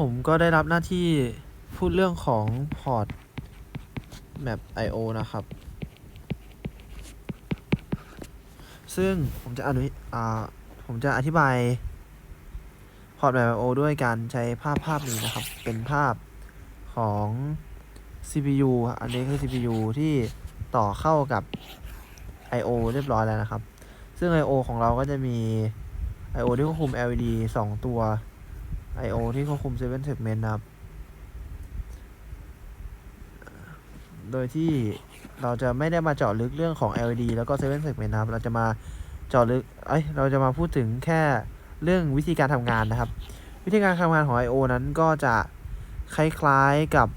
ผมก็ได้รับหน้าที่พูดเรื่องของพอร์ต map IO นะครับ ซึ่งผมจะอนุอ่าผมจะอธิบายพอร์ต map IO ด้วยการใช้ภาพภาพนี้นะครับ เป็นภาพของ CPU อันนี้คือ CPU ที่ต่อเข้ากับ I/O เรียบร้อยแล้วนะครับ ซึ่ง I/O ของเราก็จะมี I/O ที่ควบคุม LED 2 ตัว I/O ที่ควบคุม 7 segment นะครับ โดยที่เราจะไม่ได้มาเจาะลึกเรื่องของ LED แล้วก็ 7 segment นะครับ เราจะมาเจาะลึก เอ้ย เราจะมาพูดถึงแค่เรื่องวิธีการทำงานนะครับ วิธีการทำงานของ I/O นั้นก็จะคล้ายๆกับ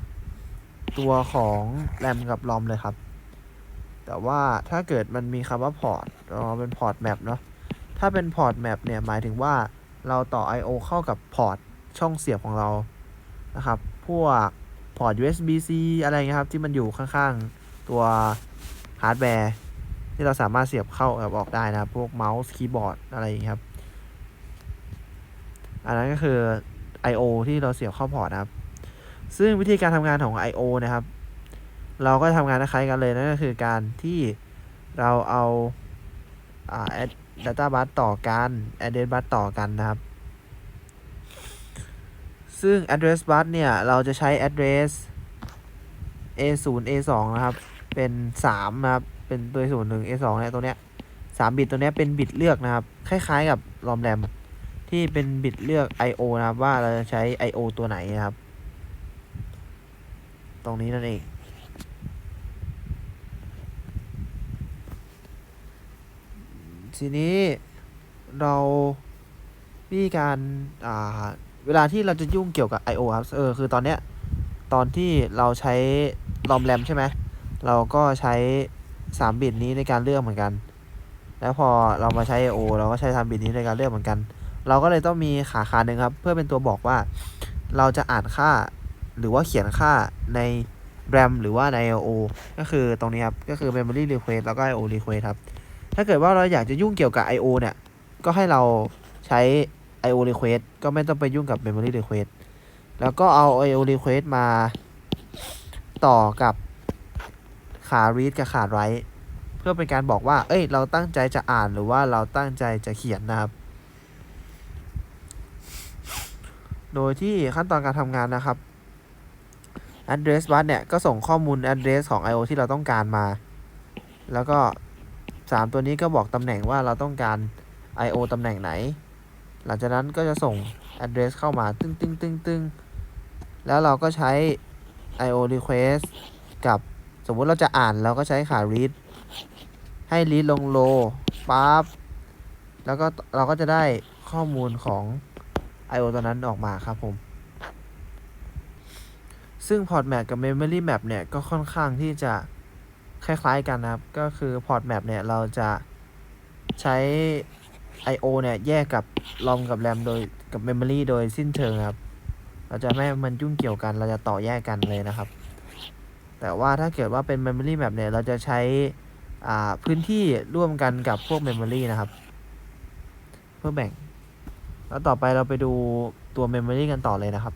ตัวของ RAM กับ ROM เลยครับ แต่ว่าถ้าเกิดมันมีคำว่าพอร์ตเราเป็นพอร์ตแมปเนาะ ถ้าเป็นพอร์ตแมปเนี่ยหมายถึงว่าเราต่อ I/O เข้ากับพอร์ต ช่องเสียบของเรานะครับ พวกพอร์ต USB-C อะไรเงี้ยครับ ที่มันอยู่ข้างๆ ตัวฮาร์ดแวร์ที่เราสามารถเสียบเข้ากับออกได้นะครับ พวกเมาส์คีย์บอร์ดอะไรอย่างเงี้ยครับ อันนั้นก็คือ I/O ที่เราเสียบเข้าพอร์ตนะครับ ซึ่งวิธีการทำงานของ I/O นะครับ เราก็ทำงานคล้ายกันเลยนั่นก็คือการที่เราเอาอ่า add data bus ต่อกัน address bus ต่อกันนะครับ ซึ่ง address bus เนี่ย เราจะใช้ address A0 A2 นะครับ เป็น3นะครับ เป็นตัว0 1 A2 เนี่ยตัวเนี้ย3บิตตัวเนี้ยเป็นบิตเลือกนะครับ คล้ายๆกับ ROM RAM ที่เป็นบิตเลือก I/O นะครับ ว่าเราจะใช้ I/O ตัวไหนนะครับ ตรงนี้นั่นเองทีนี้เราวิธีการอ่า เวลาที่เราจะยุ่งเกี่ยวกับ I/O ครับเออคือตอนเนี้ยตอนที่เราใช้ ROM RAM ใช่ไหมเราก็ใช้3บิตนี้ในการเลือกเหมือนกัน แล้วพอเรามาใช้ I/O เราก็ใช้3บิตนี้ในการเลือกเหมือนกัน เราก็เลยต้องมีขาขาหนึ่งครับ เพื่อเป็นตัวบอกว่าเราจะอ่านค่าหรือว่าเขียนค่าใน RAM หรือว่าใน I/O ก็คือตรงนี้ครับ ก็คือ Memory Request แล้วก็ I/O Request ครับ ถ้าเกิดว่าเราอยากจะยุ่งเกี่ยวกับ I/O เนี่ย ก็ให้เราใช้ I/O request ก็ไม่ต้องไปยุ่งกับ memory request แล้วก็เอา I/O request มาต่อกับขา read กับขา write เพื่อเป็นการบอกว่า เอ้ย เราตั้งใจจะอ่านหรือว่าเราตั้งใจจะเขียนนะครับ โดยที่ขั้นตอนการทำงานนะครับ address bus เนี่ย ก็ส่งข้อมูล address ของ I/O ที่เราต้องการมา แล้วก็ 3 ตัวนี้ก็บอกตำแหน่งว่าเราต้องการ I/O ตำแหน่งไหน หลังจากนั้นก็จะส่ง address เข้ามาตึ้งตึ้งตึ้งตึ้งแล้วเราก็ใช้ I/O request กับสมมุติเราจะอ่านเราก็ใช้ขา read ให้ read ลง low ปั๊บ แล้วก็เราก็จะได้ข้อมูลของ I/O ตัวนั้นออกมาครับผม ซึ่ง port map กับ memory map เนี่ย ก็ค่อนข้างที่จะคล้ายๆกันนะครับ ก็คือ port map เนี่ย เราจะใช้ I/O เนี่ยแยกกับรอมกับแรมโดยกับ Memory โดยสิ้นเชิงครับ เราจะไม่ให้มันยุ่งเกี่ยวกัน เราจะต่อแยกกันเลยนะครับ แต่ว่าถ้าเกิดว่าเป็น Memory Map เนี่ย เราจะใช้อ่าพื้นที่ร่วมกันกับพวก Memory นะครับ เพื่อแบ่ง แล้วต่อไปเราไปดูตัว Memory กันต่อเลยนะครับ